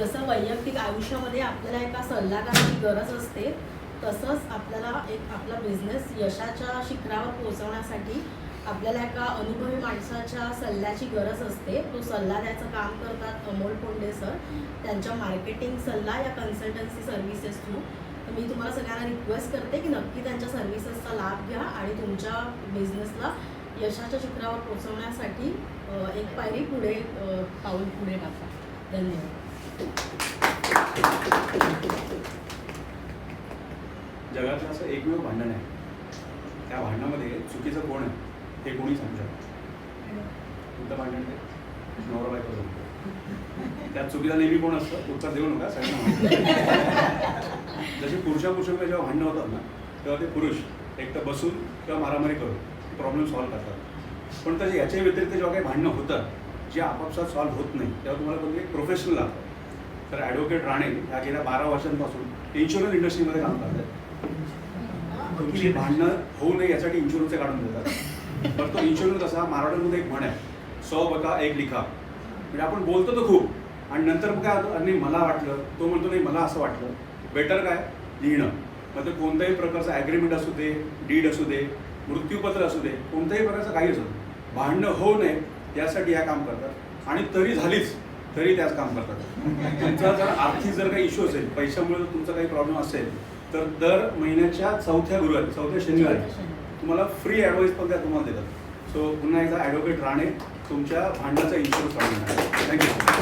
जसं वैयक्तिक आयुष्यामध्ये आपल्याला एका सल्लागाराची गरज असते तसंच आपल्याला एक आपला बिझनेस यशाच्या शिखरावर पोहोचवण्यासाठी आपल्याला एका अनुभवी माणसाच्या सल्ल्याची गरज असते. तो सल्ला द्यायचं काम करतात अमोल कोंडे सर त्यांच्या मार्केटिंग सल्ला या कन्सल्टन्सी सर्व्हिसेस थ्रू तर मी तुम्हाला सगळ्यांना रिक्वेस्ट करते की नक्की त्यांच्या सर्व्हिसेसचा लाभ घ्या आणि तुमच्या बिझनेसला यशाच्या शिखरावर पोहोचवण्यासाठी एक पायरी पुढे पाऊल पुढे टाका. धन्यवाद. जगातलं असं एकमेव भांडण आहे. त्या भांडणामध्ये चुकीचं कोण आहे हे कोणी सांगू शकत तुमचं भांडण ते नवरा बायको सांगतो त्यात चुकीचा नेहमी कोण असतं? उत्तर देऊ नका सगळ्यांना जसे पुरुषा पुरुषांकडे जेव्हा भांडणं होतात ना तेव्हा ते पुरुष एक तर बसून किंवा मारामारी करून प्रॉब्लेम सॉल्व्ह करतात. पण त्याच्या याच्या व्यतिरिक्त जेव्हा काही भांडणं होतात जे आपापसात सॉल्व्ह होत नाही तेव्हा तुम्हाला कोणते प्रोफेशनल लागतं. तर ॲडव्होकेट राणे या गेल्या बारा वर्षांपासून इन्शुरन्स इंडस्ट्रीमध्ये काम करतात तुमची भांडणं होऊ नये यासाठी इन्शुरन्स काढून देतात. तर तो इन्शुरन्स कसा मराठीमध्ये एक म्हण आहे सौ बका एक लिखा. म्हणजे आपण बोलतो तर खूप आणि नंतर मग काय होतं आणि मला वाटलं तो म्हणतो नाही मला असं वाटलं. बेटर काय? लिहिणं. मग ते कोणत्याही प्रकारचं ॲग्रीमेंट असू दे डीड असू दे मृत्यूपत्र असू दे कोणत्याही प्रकारचं काही असू दे. भांडणं होऊ नये यासाठी ह्या काम करतात. आणि तरी झालीच तरी त्याच काम करतात. तुमचा जर आर्थिक जर काही इश्यू असेल पैशामुळे जर तुमचा काही प्रॉब्लेम असेल तर दर महिन्याच्या चौथ्या गुरुवारी चौथ्या शनिवारी तुम्हाला फ्री ॲडवाईस पण त्या तुम्हाला देतात. सो पुन्हा एकदा ॲडव्होकेट राणे तुमच्या भांडणाचा इन्शुरन्स काढून थँक्यू